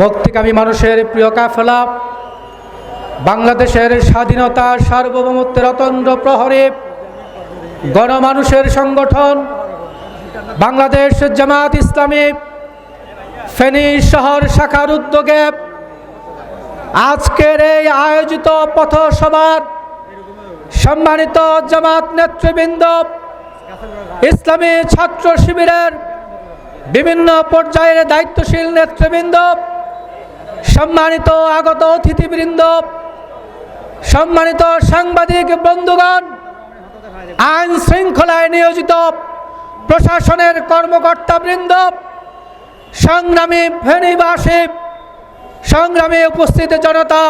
ভক্তিকামী মানুষের প্রিয় কাফেলা, বাংলাদেশের স্বাধীনতা সার্বভৌমত্বের অতন্দ্র প্রহরে, গণমানুষের সংগঠন, বাংলাদেশ জামাত ইসলামী, ফেনী শহর শাখার উদ্যোগে আজকের এই আয়োজিত পথসভার সম্মানিত জামাত নেতৃবৃন্দ ইসলামী ছাত্র শিবিরের বিভিন্ন পর্যায়ের দায়িত্বশীল নেতৃবৃন্দ, সম্মানিত আগত অতিথিবৃন্দ, সম্মানিত সাংবাদিক বন্ধুগণ, আইন শৃঙ্খলায় নিয়োজিত প্রশাসনের কর্মকর্তাবৃন্দ, সংগ্রামী ফেনীবাসী সংগ্রামে উপস্থিত জনতা,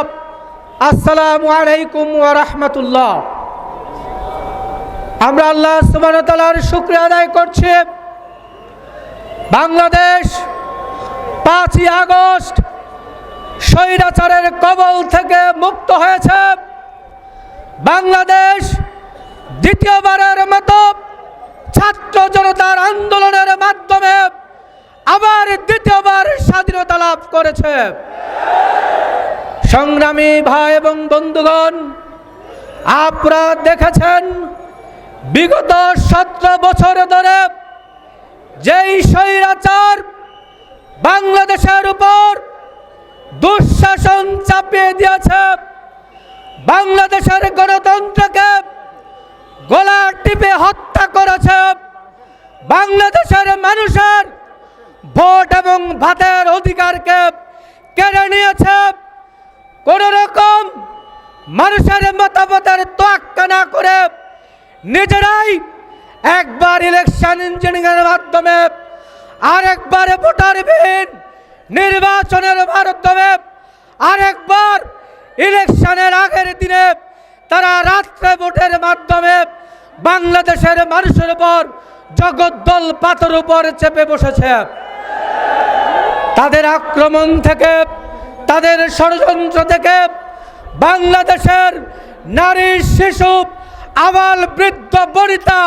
আসসালামু আলাইকুম ওয়া রাহমাতুল্লাহ। আমরা আল্লাহ সুবাহতালার শুক্রিয়া আদায় করছি। বাংলাদেশ পাঁচই আগস্ট স্বৈরাচারের কবল থেকে মুক্ত হয়েছে। বাংলাদেশ দ্বিতীয়বারের মতো ছাত্র জনতার আন্দোলনের মাধ্যমে আবার দ্বিতীয়বার স্বাধীনতা লাভ করেছে। সংগ্রামী ভাই এবং বন্ধুগণ, আপনারা দেখেছেন বিগত সতেরো বছর ধরে যেই স্বৈরাচার বাংলাদেশের উপর দুঃশাসন চাপিয়ে দিয়েছে, বাংলাদেশের গণতন্ত্রকে গলা টিপে হত্যা করেছে, বাংলাদেশের মানুষের ভোট এবং ভাতের অধিকারকে কেড়ে নিয়েছে কোন রকম মানুষের মতামতের তোয়াক্কা না করে নিজেরাই একবার ইলেকশন ইঞ্জিনিয়ারের মাধ্যমে আরেকবার ভোটারবিহীন নির্বাচনের মাধ্যমে আরেকবার ইলেকশনের আগের দিনে তারা রাত্রে ভোটের মাধ্যমে বাংলাদেশের মানুষের উপর জগদ্দল পাথর উপর চেপে বসেছে। তাদের আক্রমণ থেকে, তাদের ষড়যন্ত্র থেকে বাংলাদেশের নারী শিশু আবাল বৃদ্ধ বনিতা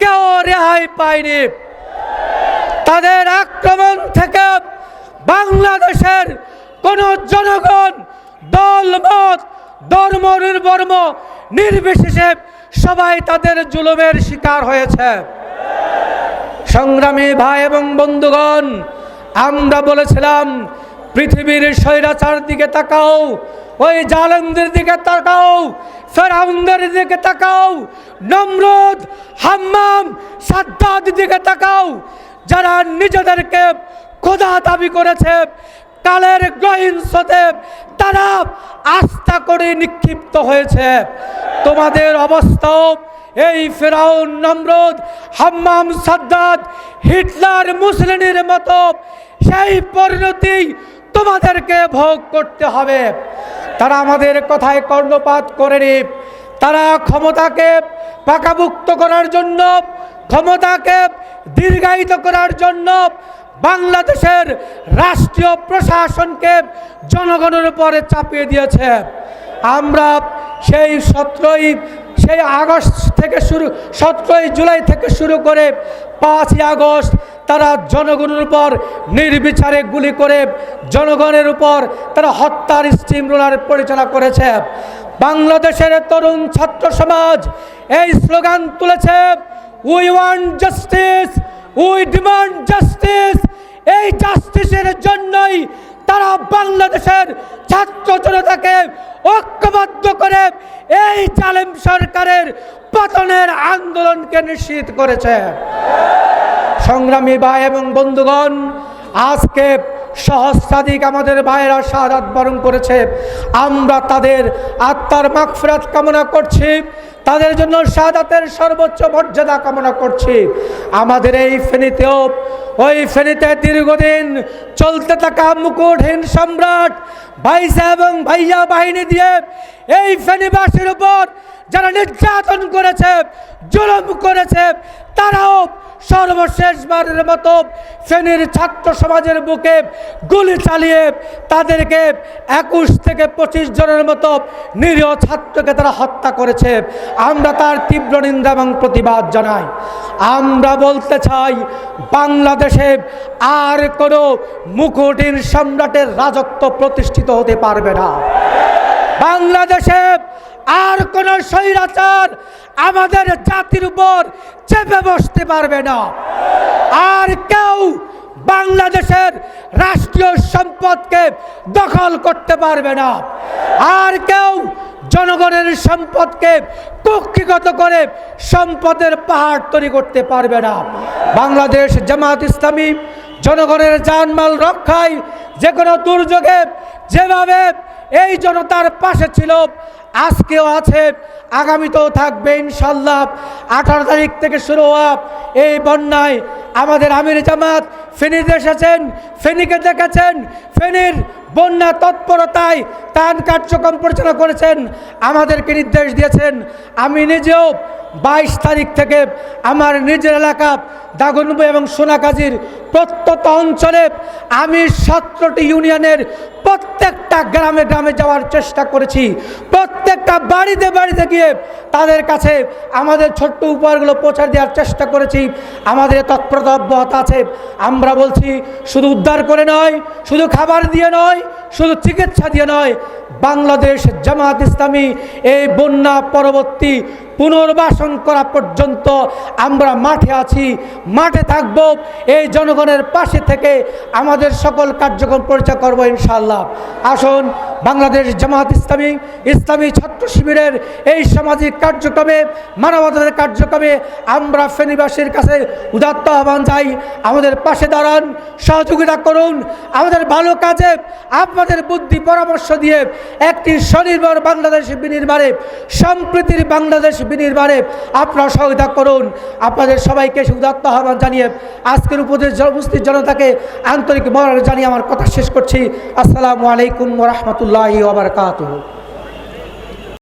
কেউ রেহাই পায়নি। তাদের আক্রমণ থেকে বাংলাদেশের কোন জনগণ দল মত ধর্ম নির্বর্ম নির্বিশেষে সবাই তাদের জুলুমের শিকার হয়েছে। সংগ্রামী ভাই এবং বন্ধুগণ, আমরা বলেছিলাম পৃথিবীর স্বৈরাচার দিকে তাকাও, ওই জালেমদের দিকে তাকাও, ফেরাউনদের দিকে তাকাও, নমরুদ, হাম্মাম, সাদ্দাদ দিকে তাকাও, যারা নিজেদেরকে খোদা দাবি করেছে, কালের গ্রহিংসতে তারা আস্থা করে নিক্ষিপ্ত হয়েছে। তোমাদের অবস্থাও এই ফেরাউন, নমরুদ, হাম্মাম, সাদ্দাদ, হিটলার, মুসলিনের মতো সেই পরিণতি তোমাদেরকে ভোগ করতে হবে। তারা আমাদের কথায় কর্ণপাত করেনি। তারা ক্ষমতাকে পাকাভুক্ত করার জন্য, ক্ষমতাকে দীর্ঘায়িত করার জন্য বাংলাদেশের রাষ্ট্রীয় প্রশাসনকে জনগণের উপরে চাপিয়ে দিয়েছে। আমরা সেই সতেরোই, সেই আগস্ট থেকে শুরু, সতেরোই জুলাই থেকে শুরু করে পাঁচই আগস্ট তারা জনগণের উপর নির্বিচারে গুলি করে জনগণের উপর তারা হত্যার স্টিম রোলার পরিচালনা করেছে। বাংলাদেশের তরুণ ছাত্র সমাজ এই স্লোগান তুলেছে we want justice we demand justice এই জাস্টিসের জন্যই তারা বাংলাদেশের ছাত্র জনতাকে ঐক্যবদ্ধ করে এই জালেম সরকারের পতনের আন্দোলনকে নিশ্চিত করেছে। সংগ্রামী ভাই এবং বন্ধুগণ, আজকে সহস্রাধিক আমাদের ভাইয়েরা শাহাদ বরণ করেছে। আমরা তাদের আত্মার মাগফিরাত কামনা করছি, তাদের জন্য শাহাদাতের সর্বোচ্চ মর্যাদা কামনা করছি। আমাদের এই ফেনীতেও, ওই ফেনীতে দীর্ঘদিন চলতে থাকা মুকুটহীন সম্রাট, ভাইসা এবং ভাইয়া বাহিনী দিয়ে এই ফেনীবাসীর উপর যারা নির্যাতন করেছে, জুলুম করেছে তারাও সর্বশেষবারের মতো ফেনীর ছাত্র সমাজের বুকে গুলি চালিয়ে তাদেরকে একুশ থেকে পঁচিশ জনের মতো নিরীহ ছাত্রকে তারা হত্যা করেছে। আমরা তার তীব্র নিন্দা এবং প্রতিবাদ জানাই। আমরা বলতে চাই, বাংলাদেশে আর কোনো মুকুটিন সম্রাটের রাজত্ব প্রতিষ্ঠিত হতে পারবে না। বাংলাদেশে আর কোন স্বৈরাচার আমাদের জাতির উপর চেপে বসতে পারবে না। আর কেউ বাংলাদেশের রাষ্ট্রীয় সম্পদকে দখল করতে পারবে না। আর কেউ জনগণের সম্পদকে কক্ষিগত করে সম্পদের পাহাড় তৈরি করতে পারবে না। বাংলাদেশ জামাত ইসলামী জনগণের জানমাল রক্ষায় যে কোনো দুর্যোগে যেভাবে এই জনতার পাশে ছিল আজকেও আছে, আগামীতেও থাকবে ইনশাল্লাহ। আঠারো তারিখ থেকে শুরু হওয়া এই বন্যায় আমাদের আমির জামাত ফেনীতে এসেছেন, ফেনীকে দেখেছেন, ফেনীর বন্যা তৎপরতায় ত্রাণ কার্যক্রম পরিচালনা করেছেন, আমাদেরকে নির্দেশ দিয়েছেন। আমি নিজেও বাইশ তারিখ থেকে আমার নিজের এলাকা দাগনবু এবং সোনাকাজির প্রত্যন্ত অঞ্চলে আমি সতেরোটি ইউনিয়নের প্রত্যেকটা গ্রামে গ্রামে যাওয়ার চেষ্টা করেছি। প্রত্যেকটা বাড়িতে বাড়িতে গিয়ে তাদের কাছে আমাদের ছোট্ট উপহারগুলো পৌঁছে দেওয়ার চেষ্টা করেছি। আমাদের তৎপরতা অব্যাহত আছে। আমরা বলছি, শুধু উদ্ধার করে নয়, শুধু খাবার দিয়ে নয়, শুধু চিকিৎসা দিয়ে নয়, বাংলাদেশ জামাত ইসলামী এই বন্যা পরবর্তী পুনর্বাসন করা পর্যন্ত আমরা মাঠে আছি, মাঠে থাকব, এই জনগণের পাশে থেকে আমাদের সকল কার্যক্রম পরিচয় করব ইনশাল্লাহ আসুন, বাংলাদেশ জামাত ইসলামী ইসলামী ছাত্র শিবিরের এই সামাজিক কার্যক্রমে, মানবতার কার্যক্রমে আমরা ফেনীবাসীর কাছে উদাত্ত আহ্বান যাই আমাদের পাশে দাঁড়ান, সহযোগিতা করুন। আমাদের ভালো কাজে, আপনাদের বুদ্ধি পরামর্শ দিয়ে একটি স্বনির্ভর বাংলাদেশ বিনির্মাণে, সম্প্রীতির বাংলাদেশ বিনির্মাণে আপনারা সহযোগিতা করুন। আপনাদের সবাইকে সুদাত্ত আহ্বান জানিয়ে আজকের উপদেশ উপস্থিত জনতাকে আন্তরিক মহারাজ জানিয়ে আমার কথা শেষ করছি। আসসালামু আলাইকুম রহমতুল্লাহ ওবরকাতুহ